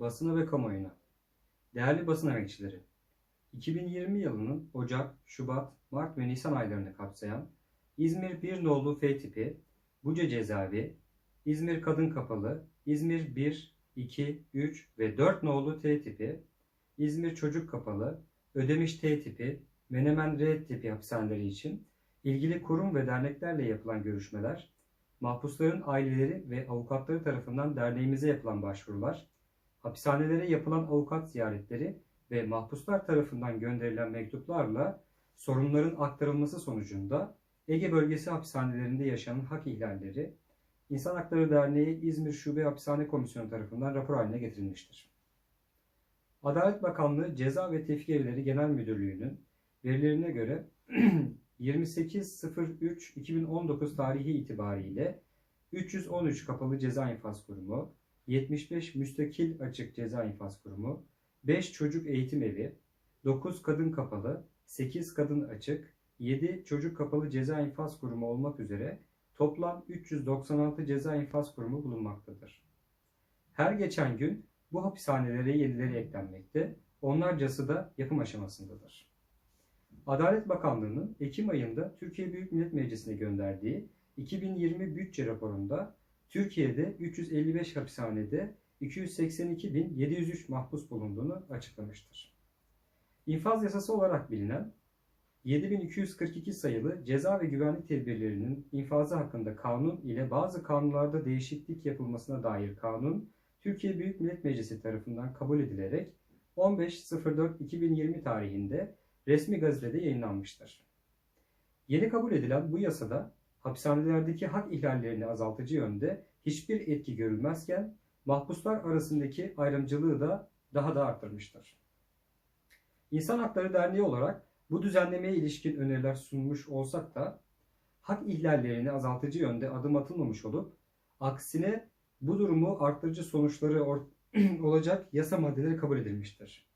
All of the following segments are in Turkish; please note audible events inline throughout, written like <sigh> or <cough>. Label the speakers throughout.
Speaker 1: basına ve kamuoyuna. Değerli basın emekçileri, 2020 yılının Ocak, Şubat, Mart ve Nisan aylarını kapsayan İzmir 1 nolu F tipi, Buca cezaevi, İzmir Kadın Kapalı, İzmir 1, 2, 3 ve 4 nolu T tipi, İzmir Çocuk Kapalı, Ödemiş T tipi, Menemen R tipi hapishaneleri için ilgili kurum ve derneklerle yapılan görüşmeler, mahpusların aileleri ve avukatları tarafından derneğimize yapılan başvurular, hapishanelere yapılan avukat ziyaretleri ve mahpuslar tarafından gönderilen mektuplarla sorunların aktarılması sonucunda Ege bölgesi hapishanelerinde yaşanan hak ihlalleri, İnsan Hakları Derneği İzmir Şube Hapishane Komisyonu tarafından rapor haline getirilmiştir. Adalet Bakanlığı Ceza ve Tevfik Evleri Genel Müdürlüğü'nün verilerine göre <clears throat> 28.03.2019 tarihi itibariyle 313 kapalı ceza infaz kurumu, 75 müstakil açık ceza infaz kurumu, 5 çocuk eğitim evi, 9 kadın kapalı, 8 kadın açık, 7 çocuk kapalı ceza infaz kurumu olmak üzere toplam 396 ceza infaz kurumu bulunmaktadır. Her geçen gün bu hapishanelere yenileri eklenmekte, onlarcası da yapım aşamasındadır. Adalet Bakanlığı'nın Ekim ayında Türkiye Büyük Millet Meclisi'ne gönderdiği 2020 bütçe raporunda Türkiye'de 355 hapishanede 282.703 mahpus bulunduğunu açıklamıştır. İnfaz yasası olarak bilinen 7242 sayılı ceza ve güvenlik tedbirlerinin infazı hakkında kanun ile bazı kanunlarda değişiklik yapılmasına dair kanun Türkiye Büyük Millet Meclisi tarafından kabul edilerek 15.04.2020 tarihinde resmi gazetede yayınlanmıştır. Yeni kabul edilen bu yasada hapishanelerdeki hak ihlallerini azaltıcı yönde hiçbir etki görülmezken mahpuslar arasındaki ayrımcılığı da daha da arttırmıştır. İnsan Hakları Derneği olarak bu düzenlemeye ilişkin öneriler sunmuş olsak da hak ihlallerini azaltıcı yönde adım atılmamış olup aksine bu durumu arttırıcı sonuçları <clears throat> olacak yasa maddeleri kabul edilmiştir.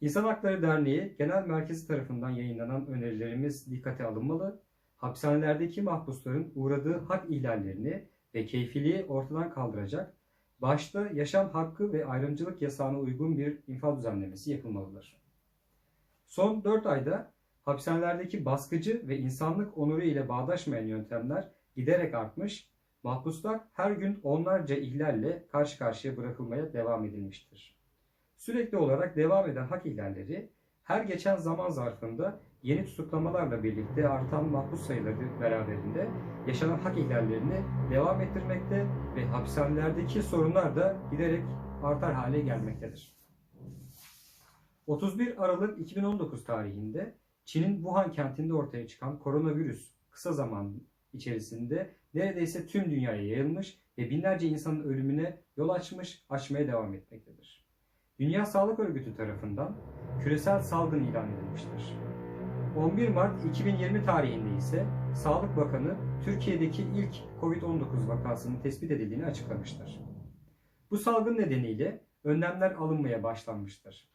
Speaker 1: İnsan Hakları Derneği Genel Merkezi tarafından yayınlanan önerilerimiz dikkate alınmalı, hapishanelerdeki mahpusların uğradığı hak ihlallerini ve keyfiliği ortadan kaldıracak, başta yaşam hakkı ve ayrımcılık yasağına uygun bir infaz düzenlemesi yapılmalıdır. Son 4 ayda hapishanelerdeki baskıcı ve insanlık onuru ile bağdaşmayan yöntemler giderek artmış, mahpuslar her gün onlarca ihlalle karşı karşıya bırakılmaya devam edilmiştir. Sürekli olarak devam eden hak ihlalleri her geçen zaman zarfında yeni tutuklamalarla birlikte artan mahpus sayıları beraberinde yaşanan hak ihlallerini devam ettirmekte ve hapishanelerdeki sorunlar da giderek artar hale gelmektedir. 31 Aralık 2019 tarihinde Çin'in Wuhan kentinde ortaya çıkan koronavirüs kısa zaman içerisinde neredeyse tüm dünyaya yayılmış ve binlerce insanın ölümüne yol açmış, açmaya devam etmektedir. Dünya Sağlık Örgütü tarafından küresel salgın ilan edilmiştir. 11 Mart 2020 tarihinde ise Sağlık Bakanı Türkiye'deki ilk COVID-19 vakasının tespit edildiğini açıklamıştır. Bu salgın nedeniyle önlemler alınmaya başlanmıştır.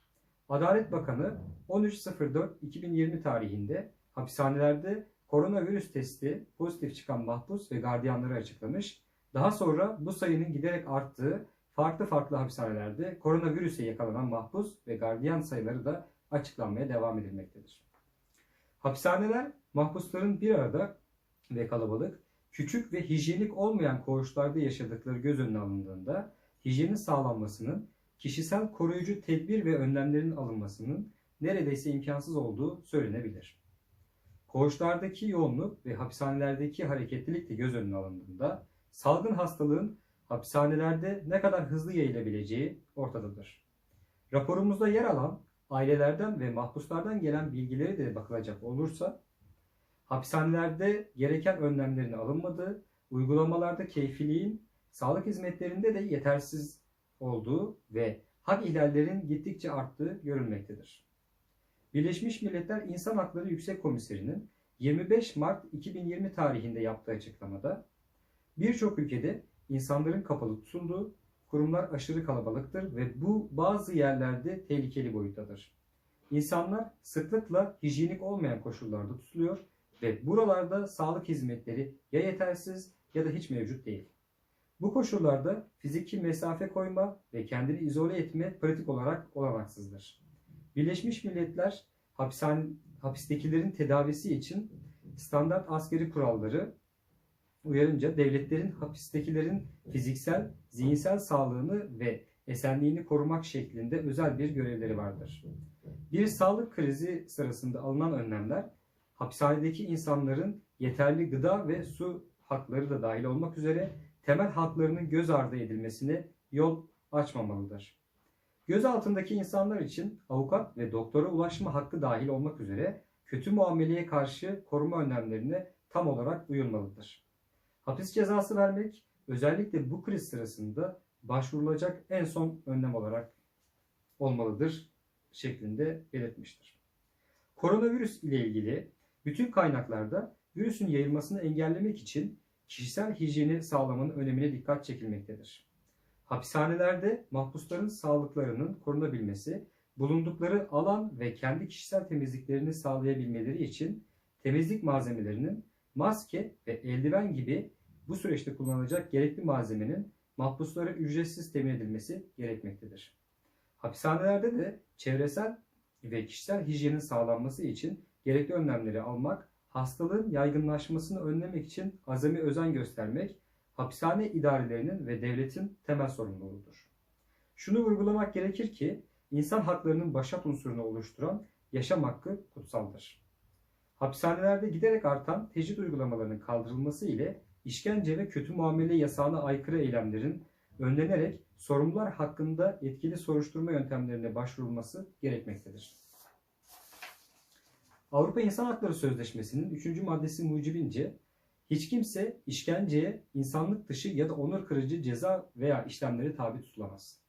Speaker 1: Adalet Bakanı 13.04.2020 tarihinde hapishanelerde koronavirüs testi pozitif çıkan mahpus ve gardiyanları açıklamış. Daha sonra bu sayının giderek arttığı farklı farklı hapishanelerde koronavirüse yakalanan mahpus ve gardiyan sayıları da açıklanmaya devam edilmektedir. Hapishaneler mahpusların bir arada ve kalabalık, küçük ve hijyenik olmayan koğuşlarda yaşadıkları göz önüne alındığında hijyenin sağlanmasının, kişisel koruyucu tedbir ve önlemlerin alınmasının neredeyse imkansız olduğu söylenebilir. Koğuşlardaki yoğunluk ve hapishanelerdeki hareketlilik de göz önüne alındığında salgın hastalığın hapishanelerde ne kadar hızlı yayılabileceği ortadadır. Raporumuzda yer alan ailelerden ve mahpuslardan gelen bilgileri de bakılacak olursa hapishanelerde gereken önlemlerin alınmadığı, uygulamalarda keyfiliğin, sağlık hizmetlerinde de yetersiz olduğu ve hak ihlallerin gittikçe arttığı görülmektedir. Birleşmiş Milletler İnsan Hakları Yüksek Komiserinin 25 Mart 2020 tarihinde yaptığı açıklamada birçok ülkede insanların kapalı tutulduğu, kurumlar aşırı kalabalıktır ve bu bazı yerlerde tehlikeli boyuttadır. İnsanlar sıklıkla hijyenik olmayan koşullarda tutuluyor ve buralarda sağlık hizmetleri ya yetersiz ya da hiç mevcut değil. Bu koşullarda fiziki mesafe koyma ve kendini izole etme pratik olarak olanaksızdır. Birleşmiş Milletler hapishane, hapistekilerin tedavisi için standart askeri kuralları uyarınca devletlerin hapistekilerin fiziksel, zihinsel sağlığını ve esenliğini korumak şeklinde özel bir görevleri vardır. Bir sağlık krizi sırasında alınan önlemler hapishanedeki insanların yeterli gıda ve su hakları da dahil olmak üzere temel haklarının göz ardı edilmesine yol açmamalıdır. Göz altındaki insanlar için avukat ve doktora ulaşma hakkı dahil olmak üzere kötü muameleye karşı koruma önlemlerine tam olarak uyulmalıdır. Hapis cezası vermek özellikle bu kriz sırasında başvurulacak en son önlem olarak olmalıdır şeklinde belirtmiştir. Koronavirüs ile ilgili bütün kaynaklarda virüsün yayılmasını engellemek için kişisel hijyeni sağlamanın önemine dikkat çekilmektedir. Hapishanelerde mahpusların sağlıklarının korunabilmesi, bulundukları alan ve kendi kişisel temizliklerini sağlayabilmeleri için temizlik malzemelerinin maske ve eldiven gibi bu süreçte kullanılacak gerekli malzemenin mahpuslara ücretsiz temin edilmesi gerekmektedir. Hapishanelerde de çevresel ve kişisel hijyenin sağlanması için gerekli önlemleri almak, hastalığın yaygınlaşmasını önlemek için azami özen göstermek, hapishane idarelerinin ve devletin temel sorumluluğudur. Şunu vurgulamak gerekir ki, insan haklarının başat unsurunu oluşturan yaşam hakkı kutsaldır. Hapishanelerde giderek artan tecrit uygulamalarının kaldırılması ile işkence ve kötü muamele yasağına aykırı eylemlerin önlenerek sorumlular hakkında etkili soruşturma yöntemlerine başvurulması gerekmektedir. Avrupa İnsan Hakları Sözleşmesi'nin 3. maddesi mucibince hiç kimse işkenceye, insanlık dışı ya da onur kırıcı ceza veya işlemleri tabi tutulamaz.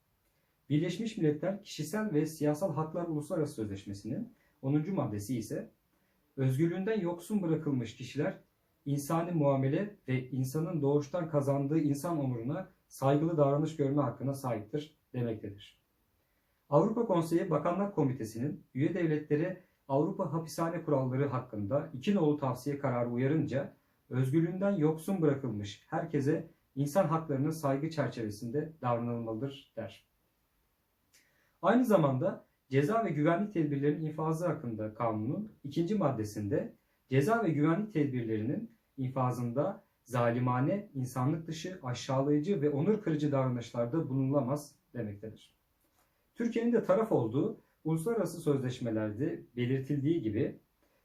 Speaker 1: Birleşmiş Milletler Kişisel ve Siyasal Haklar Uluslararası Sözleşmesi'nin 10. maddesi ise özgürlüğünden yoksun bırakılmış kişiler insani muamele ve insanın doğuştan kazandığı insan onuruna saygılı davranış görme hakkına sahiptir demektedir. Avrupa Konseyi Bakanlar Komitesi'nin üye devletlere Avrupa Hapishane Kuralları hakkında iki nolu tavsiye kararı uyarınca özgürlüğünden yoksun bırakılmış herkese insan haklarının saygı çerçevesinde davranılmalıdır der. Aynı zamanda ceza ve güvenlik tedbirlerinin infazı hakkında kanunun ikinci maddesinde ceza ve güvenlik tedbirlerinin infazında zalimane, insanlık dışı, aşağılayıcı ve onur kırıcı davranışlarda bulunulamaz demektedir. Türkiye'nin de taraf olduğu uluslararası sözleşmelerde belirtildiği gibi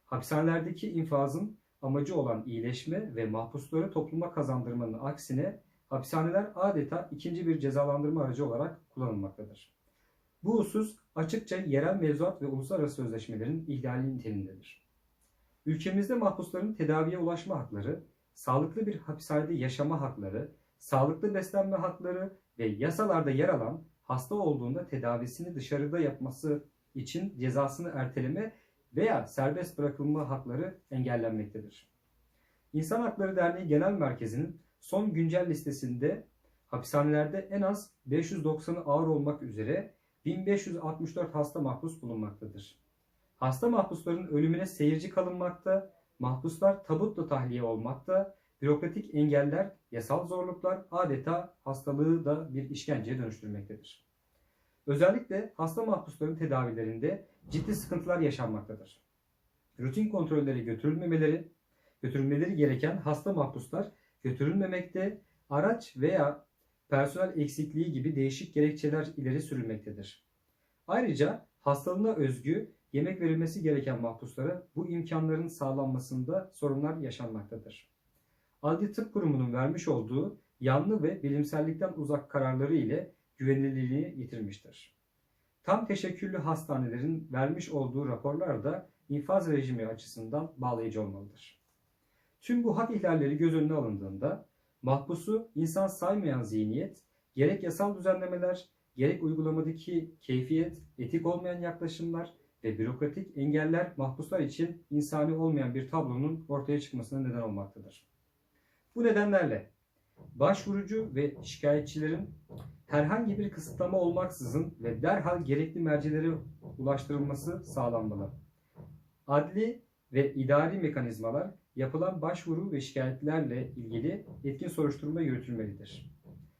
Speaker 1: hapishanelerdeki infazın amacı olan iyileşme ve mahpusları topluma kazandırmanın aksine hapishaneler adeta ikinci bir cezalandırma aracı olarak kullanılmaktadır. Bu husus açıkça yerel mevzuat ve uluslararası sözleşmelerin ihlali niteliğindedir. Ülkemizde mahpusların tedaviye ulaşma hakları, sağlıklı bir hapishanede yaşama hakları, sağlıklı beslenme hakları ve yasalarda yer alan hasta olduğunda tedavisini dışarıda yapması için cezasını erteleme veya serbest bırakılma hakları engellenmektedir. İnsan Hakları Derneği Genel Merkezi'nin son güncel listesinde hapishanelerde en az 590'ı ağır olmak üzere 1564 hasta mahpus bulunmaktadır. Hasta mahpusların ölümüne seyirci kalınmakta, mahpuslar tabutla tahliye olmakta, bürokratik engeller, yasal zorluklar adeta hastalığı da bir işkenceye dönüştürmektedir. Özellikle hasta mahpusların tedavilerinde ciddi sıkıntılar yaşanmaktadır. Rutin kontrollere götürülmemeleri, götürülmeleri gereken hasta mahpuslar götürülmemekte, araç veya personel eksikliği gibi değişik gerekçeler ileri sürülmektedir. Ayrıca hastalığına özgü yemek verilmesi gereken mahpuslara bu imkanların sağlanmasında sorunlar yaşanmaktadır. Adli Tıp Kurumu'nun vermiş olduğu yanlı ve bilimsellikten uzak kararları ile güvenilirliğini yitirmiştir. Tam teşekküllü hastanelerin vermiş olduğu raporlar da infaz rejimi açısından bağlayıcı olmalıdır. Tüm bu hak ihlalleri göz önüne alındığında mahpusu insan saymayan zihniyet, gerek yasal düzenlemeler, gerek uygulamadaki keyfiyet, etik olmayan yaklaşımlar ve bürokratik engeller mahpuslar için insani olmayan bir tablonun ortaya çıkmasına neden olmaktadır. Bu nedenlerle başvurucu ve şikayetçilerin herhangi bir kısıtlama olmaksızın ve derhal gerekli mercilere ulaştırılması sağlanmalı. Adli ve idari mekanizmalar yapılan başvuru ve şikayetlerle ilgili etkin soruşturma yürütülmelidir.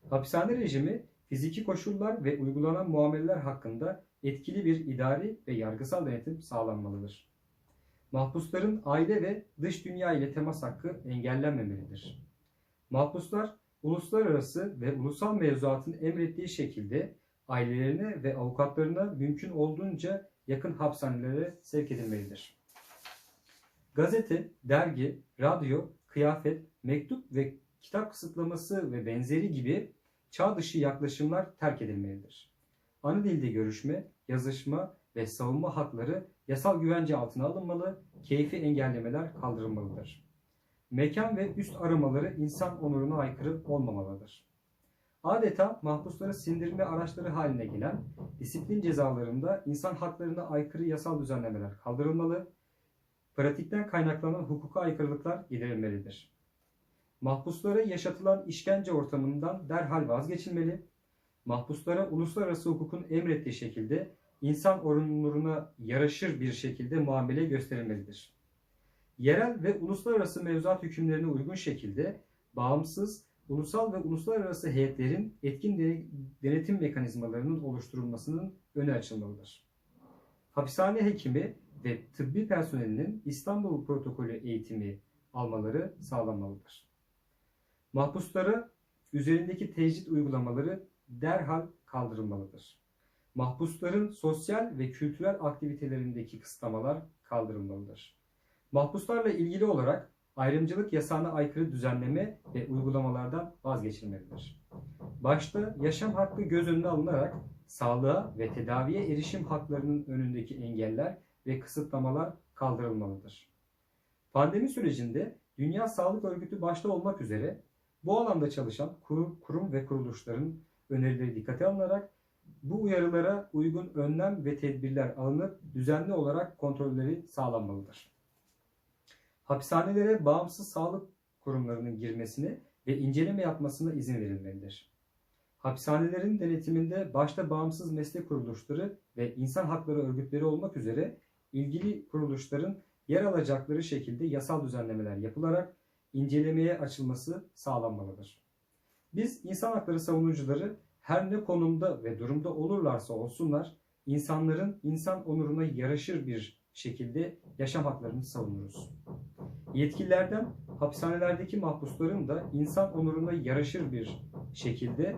Speaker 1: Hapishane rejimi fiziki koşullar ve uygulanan muameleler hakkında etkili bir idari ve yargısal denetim sağlanmalıdır. Mahpusların aile ve dış dünya ile temas hakkı engellenmemelidir. Mahpuslar uluslararası ve ulusal mevzuatın emrettiği şekilde ailelerine ve avukatlarına mümkün olduğunca yakın hapishanelere sevk edilmelidir. Gazete, dergi, radyo, kıyafet, mektup ve kitap kısıtlaması ve benzeri gibi çağ dışı yaklaşımlar terk edilmelidir. Ana dilde görüşme, yazışma ve savunma hakları yasal güvence altına alınmalı, keyfi engellemeler kaldırılmalıdır. Mekan ve üst aramaları insan onuruna aykırı olmamalıdır. Adeta mahpusları sindirme araçları haline gelen disiplin cezalarında insan haklarına aykırı yasal düzenlemeler kaldırılmalı, pratikten kaynaklanan hukuka aykırılıklar giderilmelidir. Mahpuslara yaşatılan işkence ortamından derhal vazgeçilmeli, mahpuslara uluslararası hukukun emrettiği şekilde insan onuruna yaraşır bir şekilde muamele gösterilmelidir. Yerel ve uluslararası mevzuat hükümlerine uygun şekilde bağımsız, ulusal ve uluslararası heyetlerin etkin de- denetim mekanizmalarının oluşturulmasının önü açılmalıdır. Hapishane hekimi ve tıbbi personelinin İstanbul Protokolü eğitimi almaları sağlanmalıdır. Mahpuslara üzerindeki tecrit uygulamaları derhal kaldırılmalıdır. Mahpusların sosyal ve kültürel aktivitelerindeki kısıtlamalar kaldırılmalıdır. Mahpuslarla ilgili olarak ayrımcılık yasağına aykırı düzenleme ve uygulamalardan vazgeçilmelidir. Başta yaşam hakkı göz önüne alınarak sağlığa ve tedaviye erişim haklarının önündeki engeller ve kısıtlamalar kaldırılmalıdır. Pandemi sürecinde Dünya Sağlık Örgütü başta olmak üzere bu alanda çalışan kurum, kurum ve kuruluşların önerileri dikkate alınarak bu uyarılara uygun önlem ve tedbirler alınıp düzenli olarak kontrolleri sağlanmalıdır. Hapishanelere bağımsız sağlık kurumlarının girmesine ve inceleme yapmasına izin verilmelidir. Hapishanelerin denetiminde başta bağımsız meslek kuruluşları ve insan hakları örgütleri olmak üzere ilgili kuruluşların yer alacakları şekilde yasal düzenlemeler yapılarak incelemeye açılması sağlanmalıdır. Biz insan hakları savunucuları her ne konumda ve durumda olurlarsa olsunlar insanların insan onuruna yaraşır bir şekilde yaşam haklarını savunuruz. Yetkililerden hapishanelerdeki mahpusların da insan onuruna yaraşır bir şekilde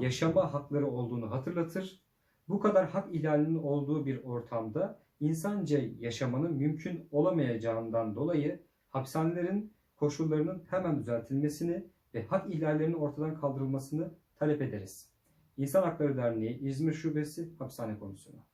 Speaker 1: yaşama hakları olduğunu hatırlatır. Bu kadar hak ihlalinin olduğu bir ortamda insanca yaşamanın mümkün olamayacağından dolayı hapishanelerin koşullarının hemen düzeltilmesini ve hak ihlallerinin ortadan kaldırılmasını talep ederiz. İnsan Hakları Derneği İzmir Şubesi Hapishane Komisyonu